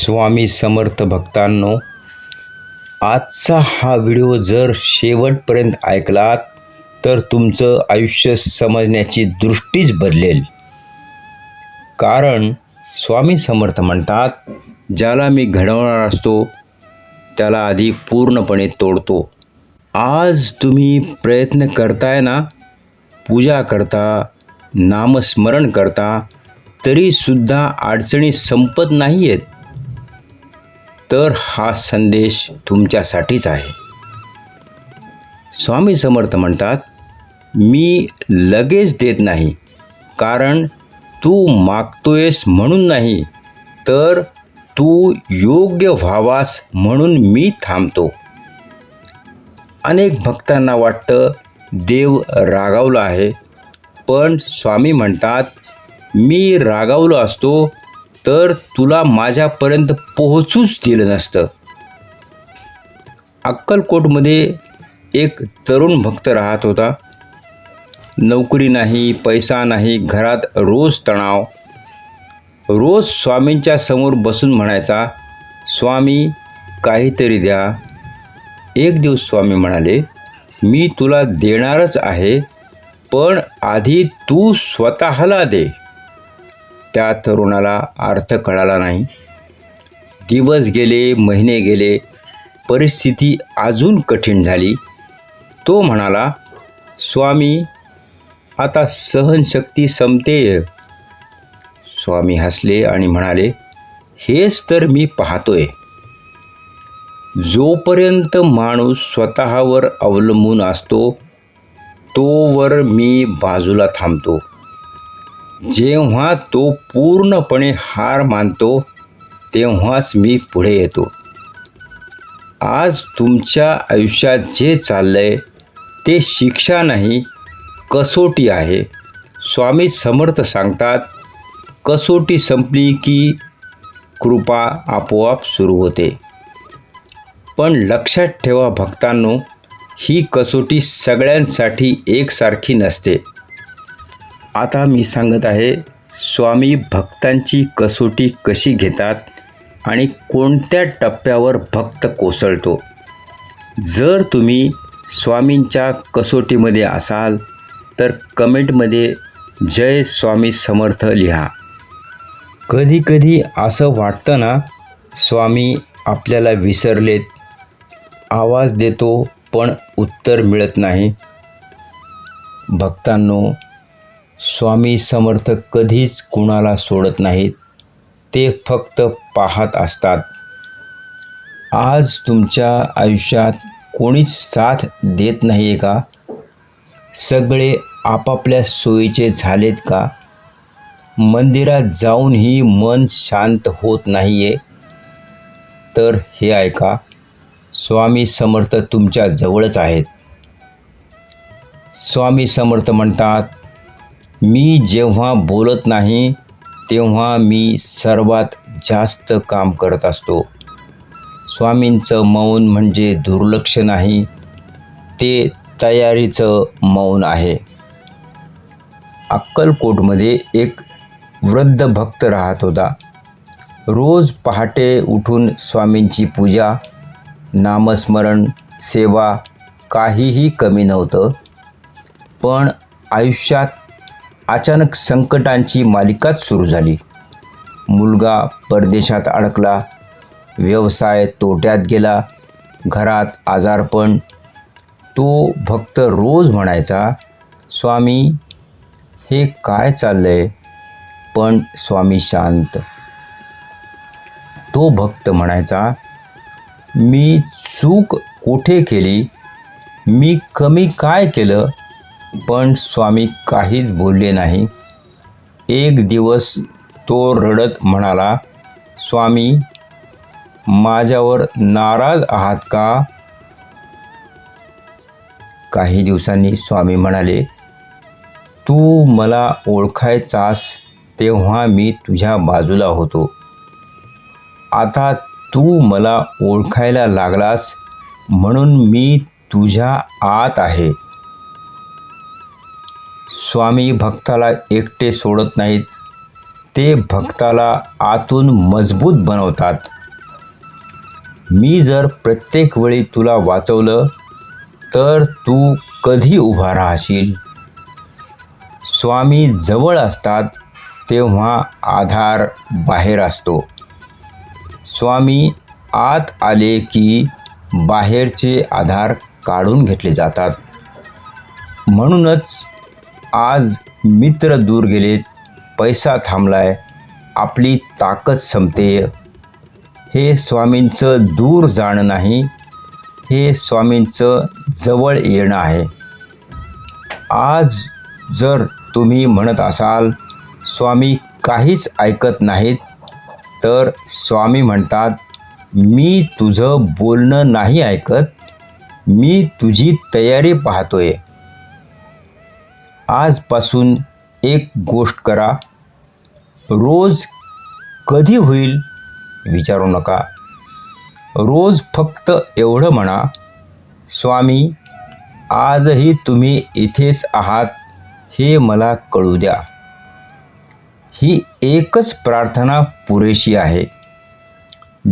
स्वामी समर्थ भक्तांनो आजचा हा व्हिडिओ जर शेवटपर्यंत ऐकलात तर तुमचं आयुष्य समजण्याची दृष्टीच बदलेल. कारण स्वामी समर्थ म्हणतात ज्याला मी घडवणार असतो त्याला आधी पूर्णपणे तोडतो. आज तुम्ही प्रयत्न करताय ना पूजा करता नामस्मरण करता तरीसुद्धा अडचणी संपत नाही आहेत तर हा संदेश तुमच्यासाठीच आहे. स्वामी समर्थ म्हणतात मी लगेच देत नाही कारण तू मागतोयस म्हणून नाही तर तू योग्य व्हावास म्हणून मी थांबतो. अनेक भक्तांना वाटतं देव रागावला आहे. पण स्वामी म्हणतात मी रागावलो असतो तर तुला माझ्यापर्यंत पोहोचूच दिलं नसतं. अक्कलकोटमध्ये एक तरुण भक्त राहत होता. नोकरी नाही पैसा नाही घरात रोज तणाव. रोज स्वामींच्या समोर बसून म्हणायचा स्वामी काहीतरी द्या. एक दिवस स्वामी म्हणाले मी तुला देणारच आहे पण आधी तू स्वतःला दे. त्या तरुणाला अर्थ कळाला नाही. दिवस गेले महिने गेले परिस्थिती अजून कठीण झाली. तो म्हणाला स्वामी आता सहनशक्ती संपते. स्वामी हसले आणि म्हणाले हेच तर मी पाहतोय. जोपर्यंत माणूस स्वतःवर अवलंबून असतो तोवर मी बाजूला थांबतो. जेव्हा तो पूर्णपणे हार मानतो तेव्हाच मी पुढे येतो. आज तुमच्या आयुष्यात जे चाललंय ते शिक्षा नाही कसोटी आहे. स्वामी समर्थ सांगतात कसोटी संपली की कृपा आपोआप सुरू होते. पण लक्षात ठेवा भक्तांनो ही कसोटी सगळ्यांसाठी एकसारखी नसते. आता मी सांगत आहे स्वामी भक्तांची कसोटी कशी घेतात आणि कोणत्या टप्प्यावर भक्त कोसळतो. जर तुम्ही स्वामींच्या कसोटीमध्ये असाल तर कमेंटमध्ये जय स्वामी समर्थ लिहा. कधीकधी असं वाटतं ना स्वामी आपल्याला विसरलेत आवाज देतो पण उत्तर मिळत नाही. भक्तांनो स्वामी समर्थ कधीच कुणाला सोडत नाहीत. ते फक्त पाहत असतात. आज तुमच्या आयुष्यात कोणीच साथ देत नाही आहे का? सगळे आपापल्या सोयीचे झालेत का? मंदिरात जाऊनही मन शांत होत नाही आहे तर हे ऐका स्वामी समर्थ तुमच्या जवळच आहेत. स्वामी समर्थ म्हणतात मी जेव्हा बोलत नाही तेव्हा मी सर्वात जास्त काम करत असतो. स्वामींचं मौन म्हणजे दुर्लक्ष नाही ते तयारीचं मौन आहे. अक्कलकोटमध्ये एक वृद्ध भक्त राहत होता. रोज पहाटे उठून स्वामींची पूजा नामस्मरण सेवा काहीही कमी नव्हतं पण आयुष्यात अचानक संकटांची मालिकाच सुरू झाली. मुलगा परदेशात अडकला व्यवसाय तोट्यात गेला घरात आजारपण. तो भक्त रोज म्हणायचा स्वामी हे काय चाललंय? पण स्वामी शांत. तो भक्त म्हणायचा मी चूक कुठे केली? मी कमी काय केलं? पण स्वामी काहीच बोलले नाही. एक दिवस तो रडत म्हणाला स्वामी माझ्यावर नाराज आहात का? काही दिवसांनी स्वामी म्हणाले तू मला ओळखायचास तेव्हा मी तुझ्या बाजूला होतो. आता तू मला ओळखायला लागलास म्हणून मी तुझ्या आत आहे. स्वामी भक्ताला एकटे सोडत नाहीत. ते भक्ताला आतून मजबूत बनवतात. मी जर प्रत्येक वेळी तुला वाचवलं तर तू कधी उभा राहशील? स्वामी जवळ असतात तेव्हा आधार बाहेर असतो. स्वामी आत आले की बाहेरचे आधार काढून घेतले जातात. म्हणूनच आज मित्र दूर गेलेत पैसा थांबलाय आपली ताकद संपते. हे स्वामींचं दूर जाणं नाही हे स्वामींचं जवळ येणं आहे. आज जर तुम्ही म्हणत असाल स्वामी काहीच ऐकत नाहीत तर स्वामी म्हणतात मी तुझं बोलणं नाही ऐकत मी तुझी तयारी पाहतोय. आजपासून एक गोष्ट करा. रोज कधी होईल विचारू नका. रोज फक्त एवढं म्हणा स्वामी आजही तुम्ही इथेच आहात हे मला कळू द्या. ही एकच प्रार्थना पुरेशी आहे.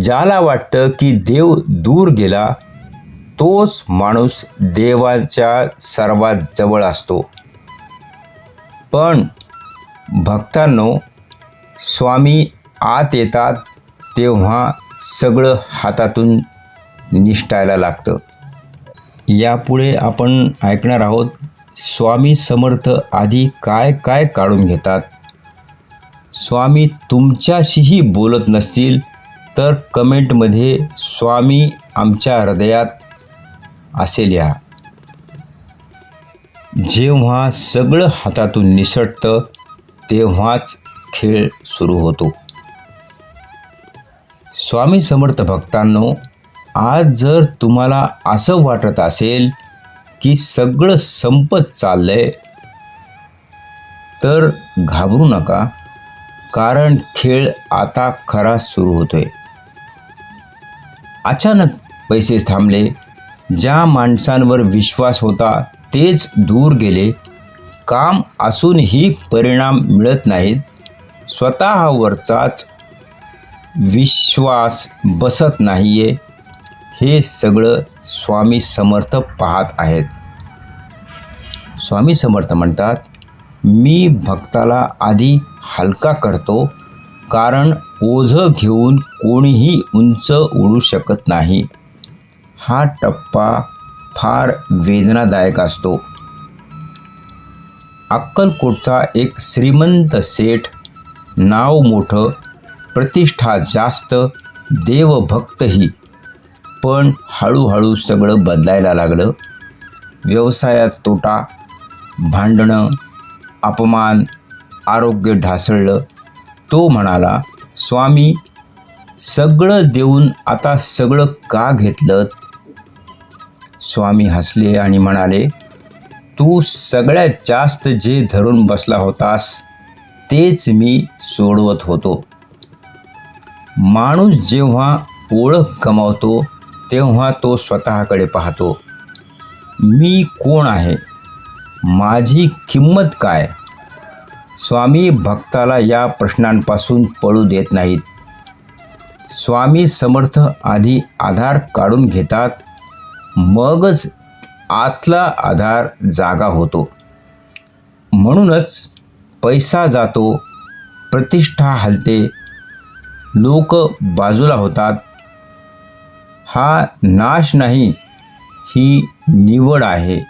ज्याला वाटतं की देव दूर गेला तोच माणूस देवाच्या सर्वात जवळ असतो. पण भक्तांनो स्वामी आत येतात तेव्हा सगळं हातातून निष्ठायला लागतं. यापुढे आपण ऐकणार आहोत स्वामी समर्थ आधी काय काय काढून घेतात? स्वामी तुमच्याशीही बोलत नसतील तर कमेंटमध्ये स्वामी आमच्या हृदयात असे लिहा. जेव्हा सगळं हातातून निसटतं तेव्हाच खेळ सुरू होतो. स्वामी समर्थ भक्तांनो आज जर तुम्हाला असं वाटत असेल की सगळं संपत चाललंय तर घाबरू नका कारण खेळ आता खरा सुरू होतोय. अचानक पैसे थांबले ज्या माणसांवर विश्वास होता तेच दूर गेले. काम असूनही परिणाम मिळत नाहीत. स्वतःवरचाच विश्वास बसत नाही आहे हे सगळं स्वामी समर्थ पाहत आहेत. स्वामी समर्थ म्हणतात मी भक्ताला आधी हलका करतो कारण ओझं घेऊन कोणीही उंच उडू शकत नाही. हा टप्पा फार वेदनादायक असतो. अक्कलकोटचा एक श्रीमंत सेठ नाव मोठं प्रतिष्ठा जास्त देवभक्तही. पण हळूहळू सगळं बदलायला लागलं. व्यवसायात तोटा भांडणं अपमान आरोग्य ढासळलं. तो म्हणाला स्वामी सगळं देऊन आता सगळं का घेतलं स्वामी हसले आणि म्हणाले तू सगळ्यात जास्त जे धरून बसला होतास तेच मी सोडवत होतो. माणूस जेव्हा ओळख गमावतो तेव्हा तो स्वतःकडे पाहतो. मी कोण आहे? माझी किंमत काय? स्वामी भक्ताला या प्रश्नांपासून पळू देत नाहीत. स्वामी समर्थ आधी आधार काढून घेतात मगच आतला आधार जागा होतो. म्हणूनच पैसा जातो प्रतिष्ठा हलते लोक बाजूला होतात. हा नाश नाही ही निवड आहे.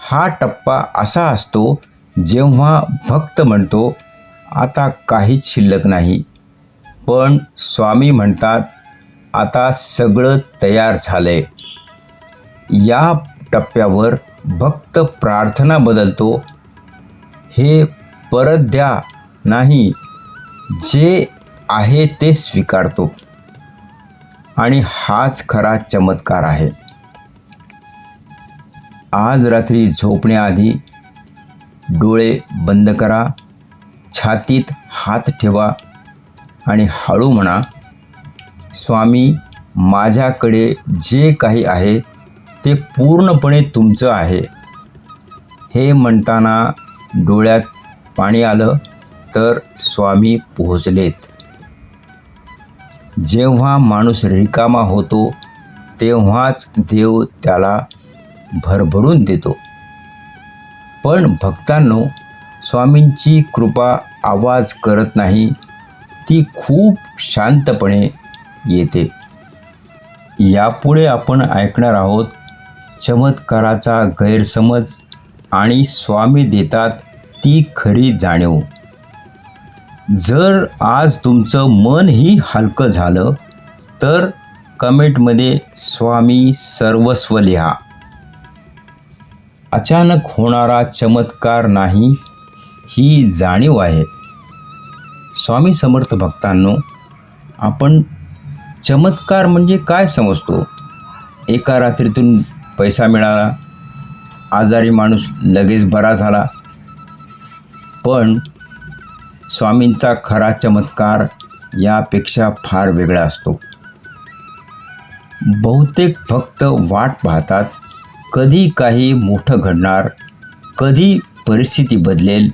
हा टप्पा असा असतो जेव्हा भक्त म्हणतो आता काहीच शिल्लक नाही. पण स्वामी म्हणतात आता सगळं तयार झालंय. या टप्प्यावर भक्त प्रार्थना बदलतो. हे परत द्या नाही. जे आहे ते स्वीकारतो. आणि हाच खरा चमत्कार आहे. आज रात्री झोपण्याआधी डोळे बंद करा छातीत हात ठेवा आणि हळू म्हणा. स्वामी माझ्याकडे जे काही आहे ते पूर्णपणे तुमचं आहे. हे म्हणताना डोळ्यात पाणी आलं तर स्वामी पोहोचलेत. जेव्हा माणूस रिकामा होतो तेव्हाच देव त्याला भरभरून देतो. पण भक्तांनो स्वामींची कृपा आवाज करत नाही ती खूप शांतपणे येते. यापुढे आपण ऐकणार आहोत चमत्काराचा गैरसमज आणि स्वामी देतात ती खरी जाणीव. जर आज तुमचं मनही हलकं झालं तर कमेंटमध्ये स्वामी सर्वस्व लिहा. अचानक होणारा चमत्कार नाही ही जाणीव आहे. स्वामी समर्थ भक्तांनो आपण चमत्कार म्हणजे काय समजतो? एका रात्रीतून पैसा मिळाला. आजारी माणूस लगेच बरा झाला. पण स्वामींचा खरा चमत्कार यापेक्षा फार वेगळा असतो. बहुतेक फक्त वाट पाहतात कधी काही मोठं घडणार कधी परिस्थिती बदलेल.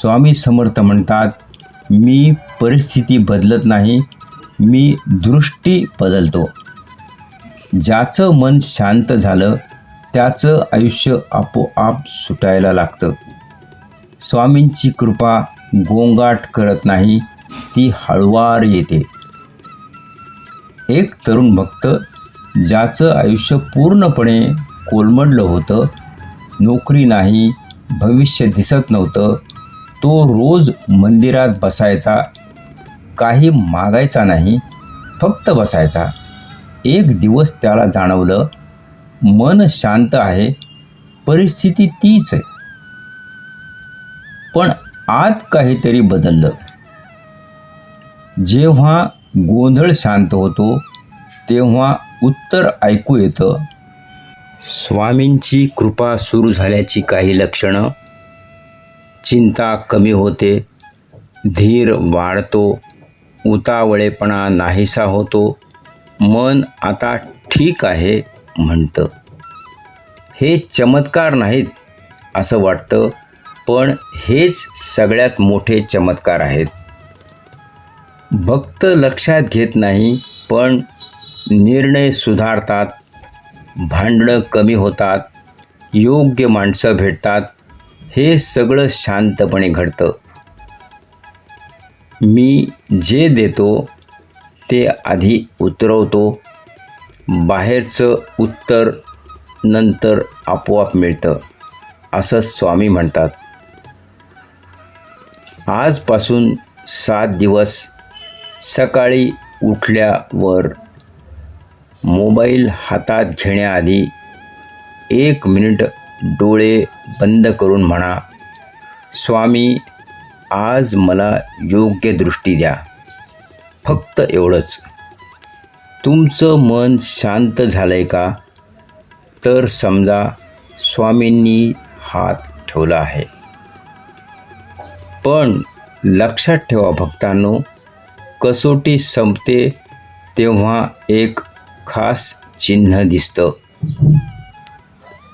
स्वामी समर्थ म्हणतात मी परिस्थिती बदलत नाही मी दृष्टी बदलतो. ज्याचं मन शांत झालं त्याचं आयुष्य आपोआप सुटायला लागतं. स्वामींची कृपा गोंगाट करत नाही ती हळुवार येते. एक तरुण भक्त ज्याचं आयुष्य पूर्णपणे कोलमडलं होतं नोकरी नाही भविष्य दिसत नव्हतं तो रोज मंदिरात बसायचा काही मागायचा नाही फक्त बसायचा. एक दिवस त्याला जाणवलं मन शांत आहे परिस्थिती तीच आहे. पण आत काहीतरी बदललं. जेव्हा गोंधळ शांत होतो तेव्हा उत्तर ऐकू येतं स्वामींची कृपा सुरू झाल्याची काही लक्षणं? चिंता कमी होते धीर वाढतो उतावळेपणा नाहीसा होतो. मन आता ठीक आहे म्हणतं. हे चमत्कार नाहीत असं वाटतं पण हेच सगळ्यात मोठे चमत्कार आहेत. भक्त लक्षात घेत नाही पण निर्णय सुधारतात भांडणं कमी होतात योग्य माणसं भेटतात हे सगळं शांतपणे घडतं. मी जे देतो ते आधी उतरवतो. बाहेरचं उत्तर नंतर आपोआप मिळतं असं स्वामी म्हणतात. आजपासून सात दिवस सकाळी उठल्यावर मोबाईल हातात घेण्याआधी एक मिनिट डोळे बंद करून म्हणा स्वामी आज मला योग्य दृष्टी द्या. फक्त एवढंच. तुमचं मन शांत झालं आहे का? तर समजा स्वामींनी हात ठेवला आहे. पण लक्षात ठेवा भक्तांनो कसोटी संपते तेव्हा एक खास चिन्ह दिसतं.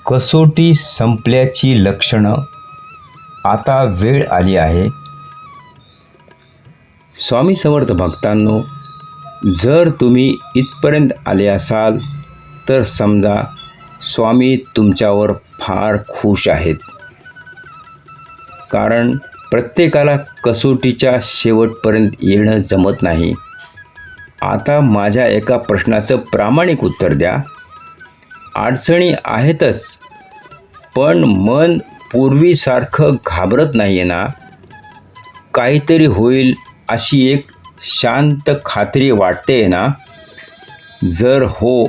कसोटी संपल्याची लक्षणं. आता वेळ आली आहे. स्वामी समर्थ भक्तांनो जर तुम्ही इथपर्यंत आले असाल तर समजा स्वामी तुमच्यावर फार खुश आहेत. कारण प्रत्येकाला कसोटीच्या शेवटपर्यंत येणं जमत नाही. आता माझ्या एका प्रश्नाचं प्रामाणिक उत्तर द्या. अडचणी आहेतच पण मन पूर्वीसारखं घाबरत नाही आहे ना? काहीतरी होईल अशी एक शांत खात्री वाटते ना? जर हो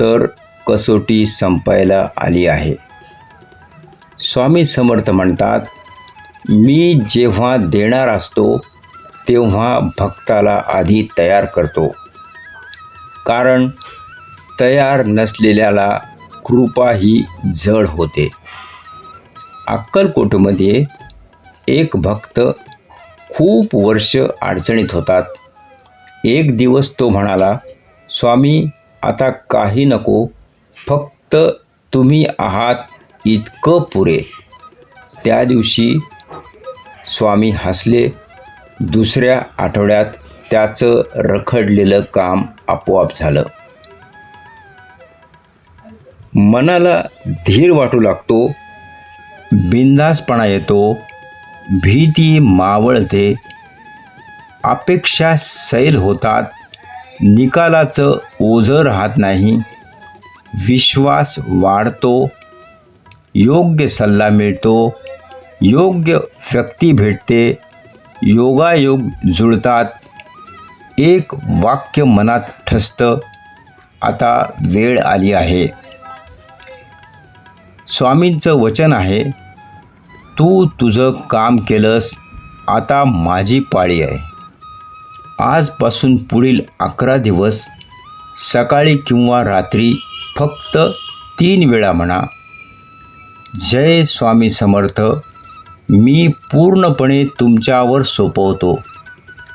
तर कसोटी संपायला आली आहे. स्वामी समर्थ म्हणतात मी जेव्हा देणार असतो तेव्हा भक्ताला आधी तयार करतो. कारण तयार नसलेल्याला कृपा ही जड होते. अक्कलकोटमध्ये एक भक्त खूप वर्ष अडचणीत होतात. एक दिवस तो म्हणाला स्वामी आता काही नको फक्त तुम्ही आहात इतकं पुरे. त्या दिवशी स्वामी हसले. दुसऱ्या आठवड्यात त्याचं रखडलेलं काम आपोआप झालं. मनाला धीर वाटू लागतो बिंदासपणा येतो भीती मावळते. अपेक्षा सैल होतात. निकालाचं ओझं राहत नाही. विश्वास वाढतो. योग्य सल्ला मिळतो. योग्य व्यक्ती भेटते. योगायोग जुळतात. एक वाक्य मनात ठसतं. आता वेळ आली आहे. स्वामींचं वचन आहे. तू तुझं काम केलंस आता माझी पाळी आहे. आजपासून पुढील अकरा दिवस सकाळी किंवा रात्री फक्त तीन वेळा म्हणा. जय स्वामी समर्थ मी पूर्णपणे तुमच्यावर सोपवतो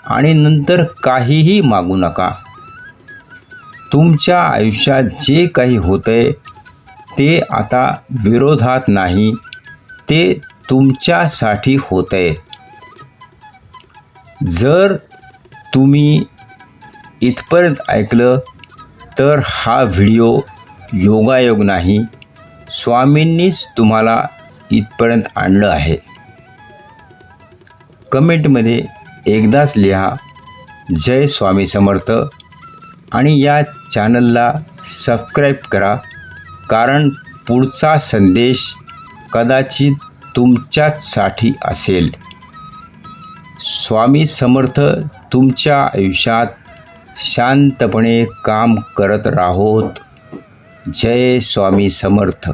आणि नंतर काहीही मागू नका. तुमच्या आयुष्यात जे काही होतंय ते आता विरोधात नाही ते तुमच्यासाठी होत. आहे जर तुम्ही इथपर्यंत ऐकलं तर हा व्हिडिओ योगायोग नाही. स्वामींनीच तुम्हाला इथपर्यंत आणलं आहे. कमेंटमध्ये एकदाच लिहा जय स्वामी समर्थ आणि या चॅनलला सबस्क्राईब करा कारण पुढचा संदेश कदाचित तुमच्याचसाठी असेल. स्वामी समर्थ तुमच्या आयुष्यात शांतपणे काम करत राहोत. जय स्वामी समर्थ.